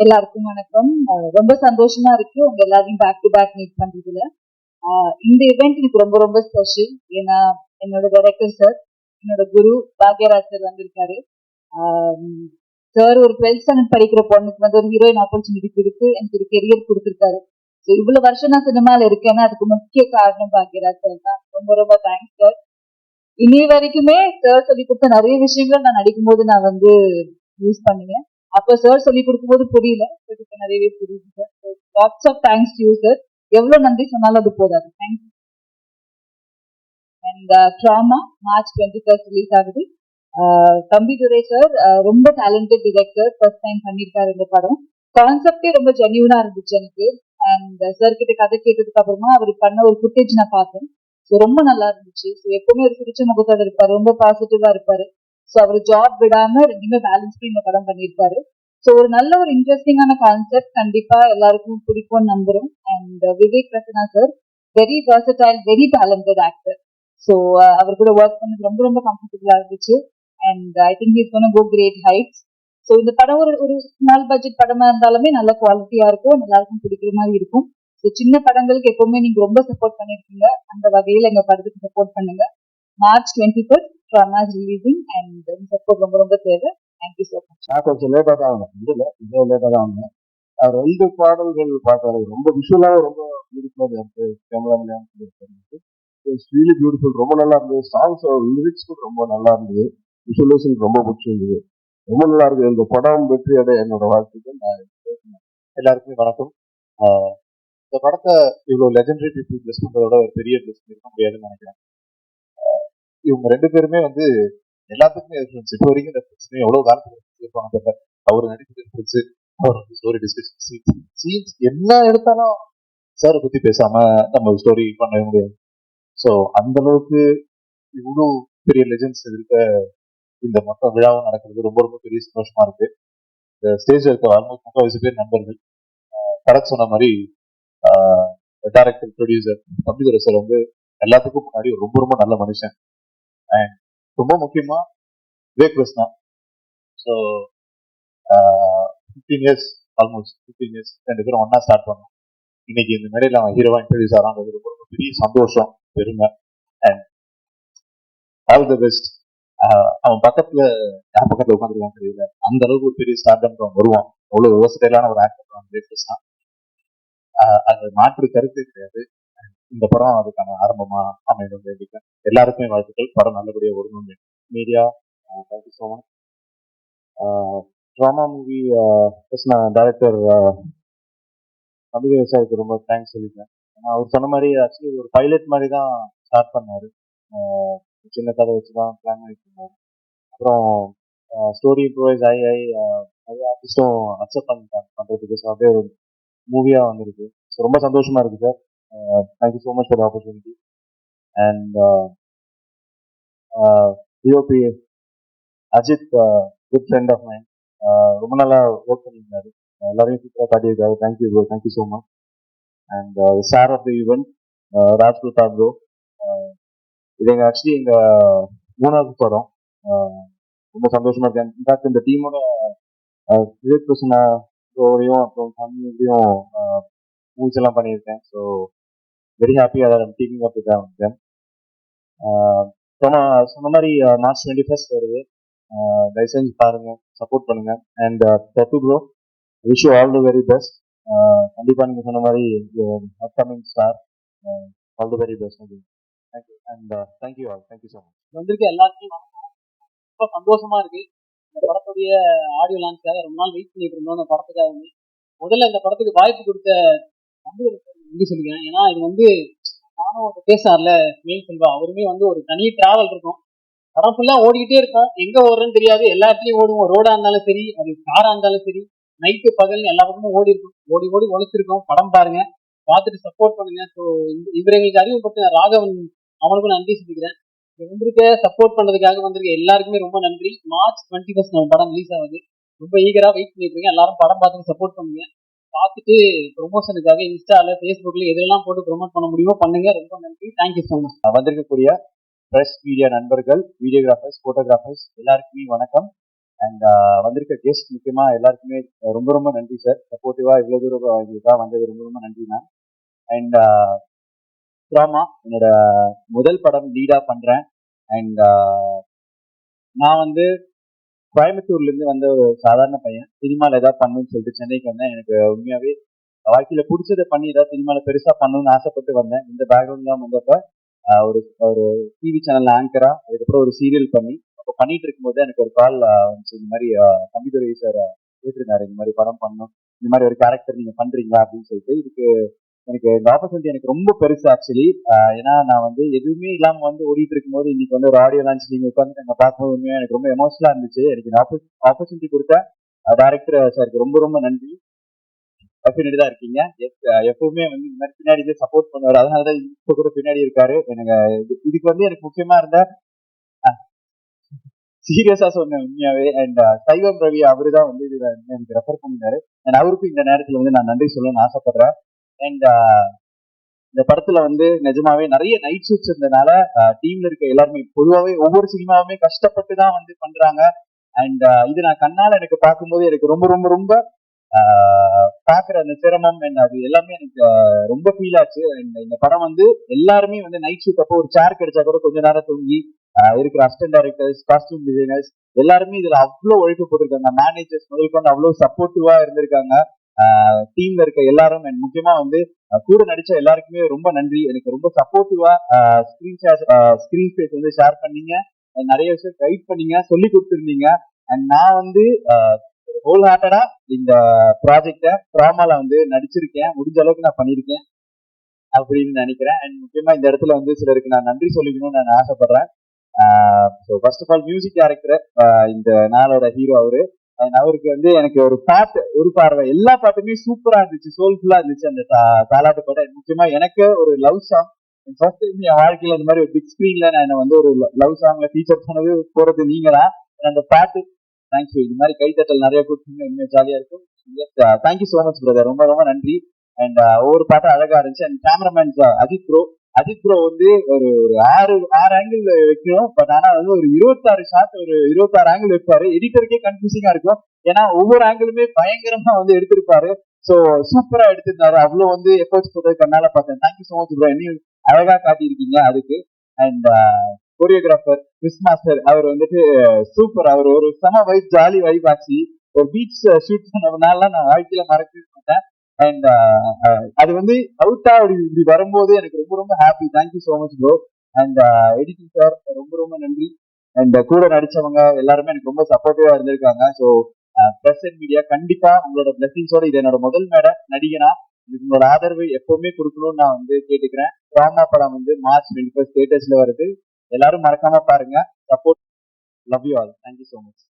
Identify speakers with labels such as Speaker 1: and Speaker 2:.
Speaker 1: எல்லாருக்கும் வணக்கம். ரொம்ப சந்தோஷமா இருக்கு உங்க எல்லாரையும் பேக் டு பேக் மீட் பண்றதுல. இந்த இவெண்ட் எனக்கு ரொம்ப ரொம்ப ஸ்பெஷல் ஏன்னா என்னோட டைரக்டர் சார் என்னோட குரு பாக்யராஜ் சார் வந்திருக்காரு. சார் ஒரு டுவெல்த் ஸ்டாண்டர்ட் படிக்கிற பொண்ணுக்கு வந்து ஒரு ஹீரோயின் ஆப்பர்ச்சுனிட்டி கொடுத்து எனக்கு ஒரு கெரியர் கொடுத்துருக்காரு. ஸோ இவ்வளவு வருஷம் நான் சினிமாவில் இருக்கேன்னா அதுக்கு முக்கிய காரணம் பாக்யராஜ் சார் தான். ரொம்ப ரொம்ப தேங்க்ஸ் சார் இனி வரைக்குமே சார் சொல்லி கொடுத்த நிறைய விஷயங்கள் நான் நடிக்கும்போது நான் வந்து யூஸ் பண்ணுவேன். அப்ப சார் சொல்லி கொடுக்கும்போது புரியல. நிறையவே புரியுது sir lots of thanks you sir எவ்வளவு நன்றி சொன்னாலும் அது போதாது. Thanks and drama March twenty first release ஆகுது. Uh, Thambi Durai sir uh, ரொம்ப டேலண்டட் டிரெக்டர் ஃபர்ஸ்ட் டைம் பண்ணியிருக்காரு இந்த படம். கான்செப்டே ரொம்ப ஜென்யூனா இருந்துச்சு எனக்கு. அண்ட் சார் uh, கிட்ட கதை கேட்டதுக்கு அப்புறமா அவர் பண்ண ஒரு ஃபுட்டேஜ் நான் பார்த்தேன். ஸோ ரொம்ப நல்லா இருந்துச்சு. ஸோ எப்பவுமே ஒரு சிரிச்ச முகத்தோட இருப்பாரு. ரொம்ப பாசிட்டிவா இருப்பாரு. ஸோ அவர் ஜாப் விடாம ரெண்டுமே பேலன்ஸ் பண்ணி இந்த படம் பண்ணியிருக்காரு ஸோ ஒரு நல்ல ஒரு இன்ட்ரெஸ்டிங்கான கான்செப்ட் கண்டிப்பா எல்லாருக்கும் பிடிக்கும்னு நம்புறோம். And uh, Vivek Ratna sir very versatile very talented actor so அவர் கூட ஒர்க் பண்ணது ரொம்ப ரொம்ப கம்ஃபர்டபுளா இருந்துச்சு. And I think is gonna go great heights so இந்த படம் ஒரு ஒரு ஸ்மால் பட்ஜெட் படமா இருந்தாலுமே நல்ல குவாலிட்டியா இருக்கும். எல்லாருக்கும் பிடிக்கிற மாதிரி இருக்கும். ஸோ சின்ன படங்களுக்கு எப்பவுமே நீங்க ரொம்ப சப்போர்ட் பண்ணிருக்கீங்க. அந்த வகையில் எங்க படத்துக்கு சப்போர்ட் பண்ணுங்க. March twenty first dramas releasing and support ரொம்ப ரொம்ப தேவை தேங்க்யூ ஸோ மச்
Speaker 2: நான் கொஞ்சம் லேட்டாக தான் ஆகணும். இல்லை இதே லேட்டாக தான் ஆகணும். அஹ் ரெண்டு பாடல்கள் பார்த்தாரு ரொம்ப விஷுவலாக ரொம்ப பியூட்டிஃபுல்லாக இருக்கு. கேமராமேன் இட்ஸ் ரியலி பியூட்டிஃபுல் ரொம்ப நல்லா இருந்தது. சாங்ஸ் லிரிக்ஸ் கூட ரொம்ப நல்லா இருந்தது. விஷுவலைசேஷன் ரொம்ப பிடிச்சிருந்தது. ரொம்ப நல்லா இருக்கு. இந்த படம் வெற்றி அடைய என்னோட வாழ்த்துக்கள். நான்
Speaker 3: எல்லாருக்குமே வணக்கம். இந்த படத்தை இவ்வளோ லெஜெண்டரி பீப்புள் பிளஸ் பண்றதோட ஒரு பெரிய பிளஸ் இருக்க முடியாதுன்னு நினைக்கிறேன். இவங்க ரெண்டு பேருமே வந்து எல்லாத்துக்குமே ரெஃபரன்ஸ் இப்போ வரைக்கும் ரெஃபரன்ஸ் எவ்வளவு காலத்துக்கு இருப்பாங்க தெரியல. அவர் நடிப்பு ரெஃபரன்ஸ் அவர் ஸ்டோரி டிஸ்கஷன் சீன்ஸ் சீன்ஸ் என்ன எடுத்தாலும் சாரை பத்தி பேசாம நம்ம ஸ்டோரி பண்ணவே முடியாது. ஸோ அந்த அளவுக்கு இவ்வளோ பெரிய லெஜெண்ட்ஸ் இருக்க இந்த மொத்த விழாவும் நடக்கிறது ரொம்ப ரொம்ப பெரிய சந்தோஷமா இருக்கு. இந்த ஸ்டேஜ்ல இருக்க ஆல்மோஸ்ட் முக்கால்வாசி பேர் நண்பர்கள் கரெக்ட் சொன்ன மாதிரி டேரக்டர் ப்ரொடியூசர் கம்ப்யூட்டர் சார் வந்து எல்லாத்துக்கும் முன்னாடி ரொம்ப ரொம்ப நல்ல மனுஷன். அண்ட் ரொம்ப முக்கியமா Vivek Krishna so fifteen years almost fifteen years ரெண்டு பேரும் ஒன்னா ஸ்டார்ட் பண்ணோம். இன்னைக்கு இந்த மேடையில் அவன் ஹீரோவா இன்ட்ரடியூஸ் ஆகிறான்றது ரொம்ப ரொம்ப பெரிய சந்தோஷம் பெருமை. அண்ட் ஆல் தி பெஸ்ட் அவன் பக்கத்துல யார் பக்கத்துல உட்காந்துருக்கான்னு தெரியல. அந்த அளவுக்கு ஒரு பெரிய ஸ்டார்டம் அவன் வருவான் அவ்வளவு விவசாயிலான ஒரு ஆக்டர் அவன் விவேக் கிருஷ்ணா uh, அது மாற்று கருத்து கிடையாது. இந்த படம் அதுக்கான ஆரம்பமா அமையணும் வேண்டிக்கிறேன். எல்லாருக்குமே வாழ்த்துக்கள். படம் நல்லபடியாக ஓடணும் media thank you so much drama movie நான் டைரக்டர் அபிஜய் விவசாயிக்கு ரொம்ப தேங்க்ஸ் சொல்லியிருக்கேன் ஏன்னா அவர் சொன்ன மாதிரி ஆக்சுவலி ஒரு பைலட் மாதிரி தான் ஸ்டார்ட் பண்ணார். சின்ன கதை வச்சு தான் பிளான் பண்ணிட்டு அப்புறம் ஸ்டோரி இம்ப்ரூவைஸ் ஆகி ஆகி நிறைய ஆர்டிஸ்ட்டும் அக்செப்ட் பண்ணிட்டாங்க. பண்ணுறதுக்கு ஸோ அப்படியே ஒரு மூவியாக வந்திருக்கு. ஸோ ரொம்ப சந்தோஷமாக இருக்குது sir. Thank you so much for opportunity and DOP Ajith good friend of mine ரொம்ப நல்லா ஒர்க் பண்ணியிருந்தாரு எல்லாரையும் சூப்பராக காட்டியிருக்காரு thank you bro thank you so much and sir of the event Raj Pratap bro இது எங்க ஆக்சுவலி எங்க மூணாவது படம் ஆஹ் ரொம்ப சந்தோஷமா இருக்கேன் இன்ஃபேக்ட் இந்த டீமோட விவேக் கிருஷ்ணா ப்ரோவையும் அப்புறம் ஃபேமிலியும் மூவிஸ் எல்லாம் பண்ணியிருக்கேன். ஸோ வெரி ஹாப்பி அதை டீக்கிங் அப் வித் சொன்ன மாதிரி மார்ச் டுவெண்ட்டி ஃபர்ஸ்ட் வருது. ஆஹ் தயவு செஞ்சு பாருங்க சப்போர்ட் பண்ணுங்க. And Dattu bro wish you all the very best கண்டிப்பாக நீங்கள் சொன்ன மாதிரி upcoming star all the very best thank you and thank you all thank you so much
Speaker 4: வந்திருக்க எல்லாருக்கும் ரொம்ப சந்தோஷமா இருக்கு. இந்த படத்துடைய ஆடியோ லான்ச்காக ரொம்ப நாள் வெயிட் பண்ணிட்டு இருந்தோம். இந்த படத்துக்காக வந்து. முதல்ல இந்த படத்துக்கு வாய்ப்பு கொடுத்த நம்பி நன்றி சொல்லிக்கிறேன் ஏன்னா இது வந்து நானும் ஒரு பேசார்ல மேல் செல்வா அவருமே வந்து ஒரு தனி டிராவல் இருக்கும். படம் ஃபுல்லாக ஓடிக்கிட்டே இருக்கும் எங்க ஓடுறேன்னு தெரியாது. எல்லா இடத்துலையும் ஓடுவோம் ரோடா இருந்தாலும் சரி அது காரா இருந்தாலும் சரி நைட்டு பகல் எல்லா பக்கமும் ஓடி இருக்கும். ஓடி ஓடி உழைச்சிருக்கோம் படம் பாருங்க. பார்த்துட்டு சப்போர்ட் பண்ணுங்க. ஸோ இவர் எங்களுக்கு அறிமுகப்படுத்தின ராகவன் அவனுக்கும் நன்றி சொல்லிக்கிறேன். வந்திருக்க சப்போர்ட் பண்றதுக்காக வந்திருக்க எல்லாருக்குமே ரொம்ப நன்றி. மார்ச் டுவெண்ட்டி ஃபர்ஸ்ட் நம்ம படம் ரிலீஸ் ஆகுது. ரொம்ப ஈகரா வெயிட் பண்ணிட்டு இருக்கேன். எல்லாரும் படம் பார்த்துட்டு சப்போர்ட் பண்ணுங்க. பார்த்துட்டு ப்ரொமோஷனுக்காக இன்ஸ்டால ஃபேஸ்புக்ல எதெல்லாம் போட்டு ப்ரொமோட் பண்ண முடியுமோ பண்ணுங்க. ரொம்ப நன்றி. தேங்க்யூ ஸோ மச்
Speaker 3: வந்திருக்கக்கூடிய ப்ரெஸ் மீடியா நண்பர்கள் வீடியோகிராஃபர்ஸ் ஃபோட்டோகிராஃபர்ஸ் எல்லாருக்குமே வணக்கம். அண்ட் வந்திருக்க கெஸ்ட் முக்கியமா எல்லாருக்குமே ரொம்ப ரொம்ப நன்றி சார் சப்போர்ட்டிவா இவ்வளவு தூரம் தான் வந்தது. ரொம்ப ரொம்ப நன்றி மேம் அண்ட் ட்ராமா என்னோட முதல் படம் லீடா பண்றேன். அண்ட் நான் வந்து கோயம்புத்தூர்ல இருந்து வந்த ஒரு சாதாரண பையன் சினிமால ஏதாவது பண்ணணும்னு சொல்லிட்டு சென்னைக்கு வந்தேன். எனக்கு உண்மையாவே வாழ்க்கையில பிடிச்சதை பண்ணி ஏதாவது சினிமால பெருசா பண்ணணும்னு ஆசைப்பட்டு வந்தேன். இந்த பேக்ரவுண்ட்லாம் வந்தப்ப ஒரு ஒரு டிவி சேனல்ல ஆங்கரா அதுக்கப்புறம் ஒரு சீரியல் பண்ணி அப்போ பண்ணிட்டு இருக்கும்போது எனக்கு ஒரு கால் வந்துச்சு. இந்த மாதிரி தம்பிதுரை சார் கேட்டிருந்தாரு இந்த மாதிரி படம் பண்ணணும் இந்த மாதிரி ஒரு கேரக்டர் நீங்க பண்றீங்களா அப்படின்னு சொல்லிட்டு இதுக்கு எனக்கு இந்த ஆப்பர்ச்சுனிட்டி எனக்கு ரொம்ப பெருசு ஆக்சுவலி ஏன்னா நான் வந்து எதுவுமே இல்லாம வந்து ஓடிட்டு இருக்கும்போது இன்னைக்கு வந்து ஒரு ஆடியோ லான்ச் நீங்க உட்காந்து நாங்க பார்க்கும்போது உண்மையா எனக்கு ரொம்ப எமோஷனலா இருந்துச்சு. எனக்கு இந்த ஆப்பர்ச்சுனிட்டி கொடுத்த டேரக்டர் சாருக்கு ரொம்ப ரொம்ப நன்றி. பின்னாடி தான் இருக்கீங்க. எப்பவுமே வந்து இந்த மாதிரி பின்னாடி சப்போர்ட் பண்ணுவார் அதனால தான் இப்போ கூட பின்னாடி இருக்காரு. எனக்கு இதுக்கு வந்து எனக்கு முக்கியமா இருந்த சீரியஸா சொன்னேன் உண்மையாவே அண்ட் சைவம் ரவி அவரு தான் வந்து இதுல எனக்கு ரெஃபர் பண்ணிருந்தாரு அண்ட் அவருக்கும் இந்த நேரத்துல வந்து நான் நன்றி சொல்லணும்னு ஆசைப்படுறேன். அண்ட் uh, இந்த படத்துல வந்து நிஜமாவே நிறைய நைட் ஷூட்ஸ் இருந்தனால டீம்ல இருக்க எல்லாருமே பொதுவாகவே ஒவ்வொரு சினிமாவுமே கஷ்டப்பட்டு தான் வந்து பண்றாங்க. அண்ட் uh, இது நான் கண்ணால எனக்கு பார்க்கும்போது எனக்கு ரொம்ப ரொம்ப ரொம்ப uh, பார்க்குற பாக்குற அந்த சிரமம் அண்ட் அது எல்லாமே எனக்கு ரொம்ப ஃபீல் ஆச்சு. அண்ட் இந்த படம் வந்து எல்லாருமே வந்து நைட் ஷூட் அப்போ ஒரு சேர் கிடைச்சா கூட கொஞ்ச நேரம் தூங்கி இருக்கிற அசிஸ்டன்ட் டைரக்டர்ஸ் காஸ்டியூம் டிசைனர்ஸ் எல்லாருமே இதுல அவ்வளவு உழைப்பு போட்டிருக்காங்க. மேனேஜர்ஸ் முதல் கொண்டு அவ்வளவு சப்போர்ட்டிவா இருந்திருக்காங்க. டீம்ல இருக்க எல்லாரும் and முக்கியமா வந்து கூட நடிச்ச எல்லாருக்குமே ரொம்ப நன்றி. எனக்கு ரொம்ப சப்போர்ட்டிவா ஸ்கிரீன் ஷேர் ஸ்கிரீன் ஸ்பேஸ் வந்து ஷேர் பண்ணீங்க. நிறைய விஷயம் கைட் பண்ணீங்க சொல்லி கொடுத்துருந்தீங்க. அண்ட் நான் வந்து ஹோல் ஹார்ட்டடா இந்த ப்ராஜெக்ட ட்ராமால வந்து நடிச்சிருக்கேன். முடிஞ்ச அளவுக்கு நான் பண்ணியிருக்கேன். அப்படின்னு நினைக்கிறேன். அண்ட் முக்கியமா இந்த இடத்துல வந்து சிலருக்கு நான் நன்றி சொல்லிக்கணும்னு நான் ஆசைப்படுறேன். So first of all music director இந்த நாளோட ஹீரோ அவரு. அண்ட் அவருக்கு வந்து எனக்கு ஒரு பாட்டு ஒரு பார்வை எல்லா பாட்டுமே சூப்பரா இருந்துச்சு சோல்ஃபுல்லா இருந்துச்சு. அந்த தாலாட்டு பாட்டு முக்கியமா எனக்கு ஒரு லவ் சாங் ஃபர்ஸ்ட் டைம் என் வாழ்க்கையில இந்த மாதிரி ஒரு பிக் ஸ்கிரீன்ல நான் வந்து ஒரு லவ் சாங்ல ஃபீச்சர் பண்ணது போறது நீங்க தான் அந்த பாட்டு தேங்க்யூ இது மாதிரி கைத்தட்டல் நிறைய கொடுத்தீங்க இன்னும் ஜாலியா இருக்கும். தேங்க்யூ ஸோ மச் பிரதர் ரொம்ப ரொம்ப நன்றி. அண்ட் uh, ஒவ்வொரு பாட்டும் அழகா இருந்துச்சு. And cameraman Ajith bro Ajith bro வந்து ஒரு ஒரு ஆறு ஆறு ஆங்கிள் வைக்கணும். பட் ஆனா வந்து ஒரு இருபத்தாறு ஷாட் ஒரு இருபத்தாறு ஆங்கிள் வைப்பாரு. எடிட்டருக்கே கன்ஃபியூசிங்கா இருக்கும். ஏன்னா ஒவ்வொரு ஆங்கிளுமே பயங்கரமா வந்து எடுத்திருப்பாரு. சோ சூப்பரா எடுத்திருந்தாரு. அவ்வளவு வந்து எஃபோர்ட்ஸ் போட்டது கண்ணால பார்த்தேன். தேங்க்யூ சோ மச் ப்ரோ என்னையும் அழகா காட்டியிருக்கீங்க அதுக்கு. அண்ட் கொரியோகிராஃபர் மிஸ் மாஸ்டர் அவர் வந்துட்டு uh, சூப்பர் அவர் ஒரு செம வைப் ஜாலி வைப் ஆச்சு. ஒரு பீச் ஷூட் uh, பண்ணதுனால நான் வாழ்க்கையில மறக்கவே மாட்டேன். அண்ட் uh, uh, அது வந்து அவுட்டா அப்படி இப்படி வரும்போது எனக்கு ரொம்ப ரொம்ப happy thank you so much bro and editing sir ரொம்ப ரொம்ப நன்றி. அண்ட் uh, கூட நடிச்சவங்க எல்லாருமே எனக்கு ரொம்ப சப்போர்ட்டிவா இருந்திருக்காங்க. ஸோ பிரஸ் அண்ட் மீடியா கண்டிப்பா உங்களோட பிளஸிங்ஸோட இது என்னோட முதல் மேடை நடிகனா உங்களோட ஆதரவு எப்பவுமே கொடுக்கணும்னு நான் வந்து கேட்டுக்கிறேன். ட்ராமா படம் வந்து மார்ச் டுவெண்ட்டி ஃபர்ஸ்ட் தேட்டர்ஸ்ல வருது. எல்லாரும் மறக்காம பாருங்க. Support love you all thank you so much